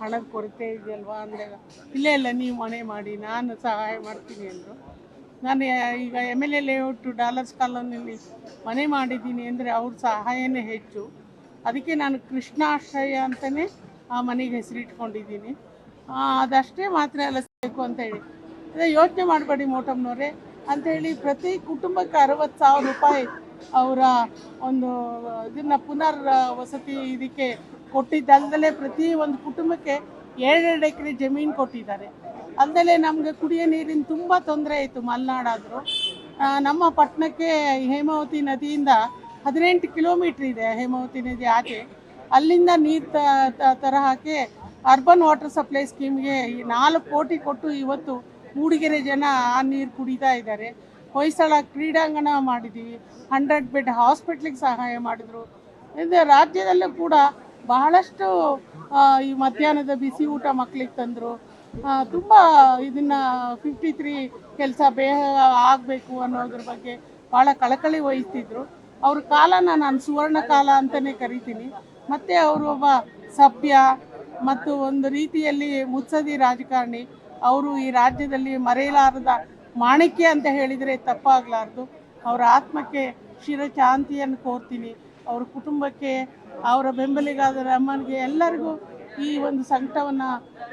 ಹಣದ ಕೊರತೆ ಇದೆಯಲ್ವಾ ಅಂದಾಗ ಇಲ್ಲ ಇಲ್ಲ, ನೀವು ಮನೆ ಮಾಡಿ, ನಾನು ಸಹಾಯ ಮಾಡ್ತೀನಿ ಅಂದರು. ನಾನು ಈಗ M L A layout dollars ಕಾಲೋನಿಯಲ್ಲಿ ಮನೆ ಮಾಡಿದ್ದೀನಿ ಅಂದರೆ ಅವ್ರ ಸಹಾಯನೇ ಹೆಚ್ಚು. ಅದಕ್ಕೆ ನಾನು ಕೃಷ್ಣಾಶ್ರಯ ಅಂತಲೇ ಆ ಮನೆಗೆ ಹೆಸರಿಟ್ಕೊಂಡಿದ್ದೀನಿ. ಅದಷ್ಟೇ ಮಾತ್ರ ಅಲ್ಲ, ಬೇಕು ಅಂತ ಹೇಳಿ. ಅದೇ ಯೋಚನೆ ಮಾಡಬೇಡಿ ಮೋಟಮ್ನವರೇ. ಅಂಥೇಳಿ ಪ್ರತಿ ಕುಟುಂಬಕ್ಕೆ ಅರವತ್ತು ಸಾವಿರ ರೂಪಾಯಿ ಅವರ ಒಂದು, ಇದನ್ನು ಪುನರ್, ವಸತಿ ಇದಕ್ಕೆ ಕೊಟ್ಟಿದ್ದಲ್ದಲೇ ಪ್ರತಿ ಒಂದು ಕುಟುಂಬಕ್ಕೆ ಎರಡೆರಡು ಎಕರೆ ಜಮೀನು ಕೊಟ್ಟಿದ್ದಾರೆ. ಅಲ್ಲದೆ ನಮಗೆ ಕುಡಿಯೋ ನೀರಿನ ತುಂಬ ತೊಂದರೆ ಇತ್ತು ಮಲೆನಾಡಾದರೂ. ನಮ್ಮ ಪಟ್ಟಣಕ್ಕೆ ಹೇಮಾವತಿ ನದಿಯಿಂದ ಹದಿನೆಂಟು ಕಿಲೋಮೀಟ್ರ್ ಇದೆ ಹೇಮಾವತಿ ನದಿ ಆಚೆ. ಅಲ್ಲಿಂದ ನೀರು ಹಾಕಿ ಅರ್ಬನ್ ವಾಟರ್ ಸಪ್ಲೈ ಸ್ಕೀಮ್ಗೆ ನಾಲ್ಕು ಕೋಟಿ ಕೊಟ್ಟು ಇವತ್ತು ಮೂಡಿಗೆರೆ ಜನ ಆ ನೀರು ಕುಡಿತಾ ಇದ್ದಾರೆ. ಹೊಯ್ಸಳ ಕ್ರೀಡಾಂಗಣ ಮಾಡಿದ್ದೀವಿ ಹಂಡ್ರೆಡ್ ಬೆಡ್ ಹಾಸ್ಪಿಟ್ಲಿಗೆ ಸಹಾಯ ಮಾಡಿದರು. ಇದು ರಾಜ್ಯದಲ್ಲೂ ಕೂಡ ಬಹಳಷ್ಟು ಈ ಮಧ್ಯಾಹ್ನದ ಬಿಸಿ ಊಟ ಮಕ್ಕಳಿಗೆ ತಂದರು. ತುಂಬ ಇದನ್ನು ಫಿಫ್ಟಿ ತ್ರೀ ಕೆಲಸ ಬೇಗ ಆಗಬೇಕು ಅನ್ನೋದ್ರ ಬಗ್ಗೆ ಭಾಳ ಕಳಕಳಿ ವಹಿಸ್ತಿದ್ರು. ಅವ್ರ ಕಾಲನ ನಾನು ಸುವರ್ಣ ಕಾಲ ಅಂತಲೇ ಕರಿತೀನಿ. ಮತ್ತು ಅವರು ಒಬ್ಬ ಸಭ್ಯ ಮತ್ತು ಒಂದು ರೀತಿಯಲ್ಲಿ ಮುತ್ಸದಿ ರಾಜಕಾರಣಿ. ಅವರು ಈ ರಾಜ್ಯದಲ್ಲಿ ಮರೆಯಲಾರದ ಮಾಣಿಕ್ಯ ಅಂತ ಹೇಳಿದರೆ ತಪ್ಪಾಗಲಾರ್ದು. ಅವರ ಆತ್ಮಕ್ಕೆ ಶಿರಶಾಂತಿಯನ್ನು ಕೋರ್ತೀನಿ. ಅವ್ರ ಕುಟುಂಬಕ್ಕೆ ಅವರ ಬೆಂಬಲಿಗಾದರ ಅಮ್ಮನಿಗೆ ಎಲ್ಲರಿಗೂ ಈ ಒಂದು ಸಂಕಟವನ್ನು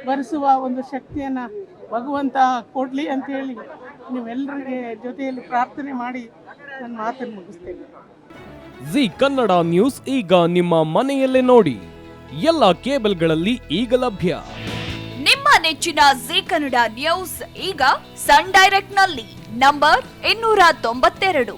ಭರಿಸುವ ಒಂದು ಶಕ್ತಿಯನ್ನು ಭಗವಂತ ಕೊಡಲಿ ಅಂತೇಳಿ ನೀವೆಲ್ಲರಿಗೆ ಜೊತೆಯಲ್ಲಿ ಪ್ರಾರ್ಥನೆ ಮಾಡಿ ನನ್ನ ಮಾತನ್ನು ಮುಗಿಸ್ತೇನೆ. ಜಿ ಕನ್ನಡ ನ್ಯೂಸ್ ಈಗ ನಿಮ್ಮ ಮನೆಯಲ್ಲೇ ನೋಡಿ. ಎಲ್ಲ ಕೇಬಲ್ಗಳಲ್ಲಿ ಈಗ ಲಭ್ಯ. ನಿಮ್ಮ ನೆಚ್ಚಿನ ಜಿ ಕನ್ನಡ ನ್ಯೂಸ್ ಈಗ ಸನ್ ಡೈರೆಕ್ಟ್ನಲ್ಲಿ ನಂಬರ್ ಇನ್ನೂರ ತೊಂಬತ್ತೆರಡು.